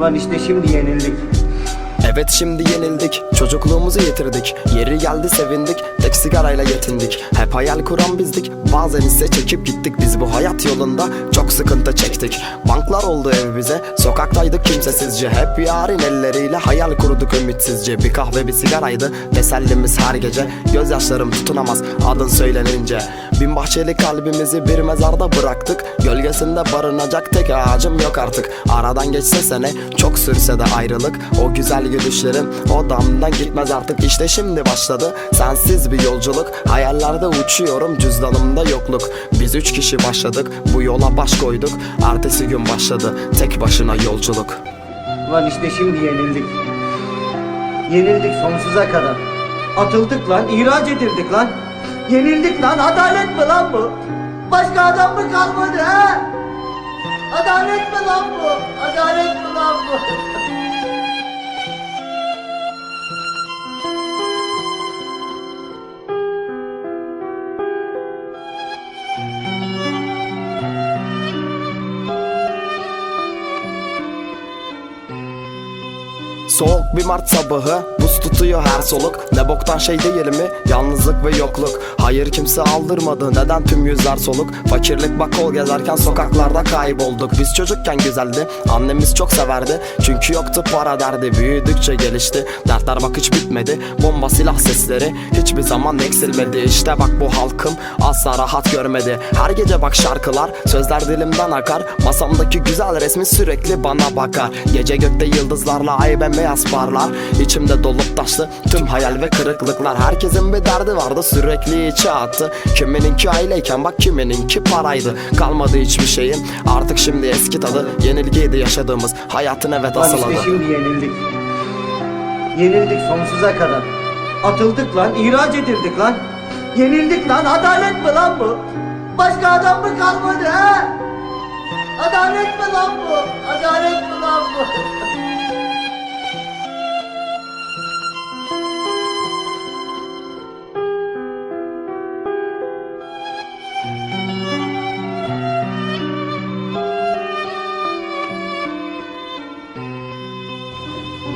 Lan işte şimdi yenildik. Evet şimdi yenildik. Çocukluğumuzu yitirdik. Yeri geldi sevindik. Tek sigarayla yetindik. Hep hayal kuran bizdik. Bazen ise çekip gittik. Biz bu hayat yolunda Çok sıkıntı çektik. Banklar oldu ev bize Sokaktaydık kimsesizce. Hep yarın elleriyle Hayal kurduk ümitsizce. Bir kahve bir sigaraydı. Tesellimiz her gece. Gözyaşlarım tutunamaz Adın söylenince Bin bahçeli kalbimizi bir mezarda bıraktık. Gölgesinde barınacak tek ağacım yok artık. Aradan geçse sene Çok sürse de ayrılık. O güzel gülüşlerim odamdan gitmez artık. İşte şimdi başladı sensiz bir yolculuk. Hayallerde uçuyorum cüzdanımda yokluk. Biz üç kişi başladık bu yola baş koyduk. Ertesi gün başladı tek başına yolculuk. Lan işte şimdi yenildik. Yenildik sonsuza kadar. Atıldık lan, ihraç edildik lan. Yenildik lan, adalet mi lan bu? Başka adam mı kalmadı ha? Adalet mi lan bu? Adalet mi lan bu? Soğuk bir Mart sabahı Buz tutuyor her soluk. Ne boktan şey değil mi? Yalnızlık ve yokluk. Hayır kimse aldırmadı. Neden tüm yüzler soluk? Fakirlik bak kol gezerken sokaklarda kaybolduk. Biz çocukken güzeldi Annemiz çok severdi. Çünkü yoktu para derdi Büyüdükçe gelişti. Dertler bak hiç bitmedi. Bomba silah sesleri Hiçbir zaman eksilmedi. İşte bak bu halkım Asla rahat görmedi. Her gece bak şarkılar Sözler dilimden akar. Masamdaki güzel resmi sürekli bana bakar. Gece gökte yıldızlarla ay bembeyaz parlar İçimde dolup taştı tüm hayal ve kırıklıklar Herkesin bir derdi vardı sürekli içe attı Kimininki aileyken bak kimininki paraydı Kalmadı hiçbir şeyin artık şimdi eski tadı Yenilgiydi yaşadığımız hayatın evet asıl adı şimdi yenildik. Yenildik sonsuza kadar. Atıldık lan, ihraç edildik lan. Yenildik lan, adalet mi lan bu? Başka adam mı kalmadı ha? Adalet mi lan bu? Adalet mi lan bu?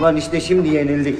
Lan işte şimdi yenildik.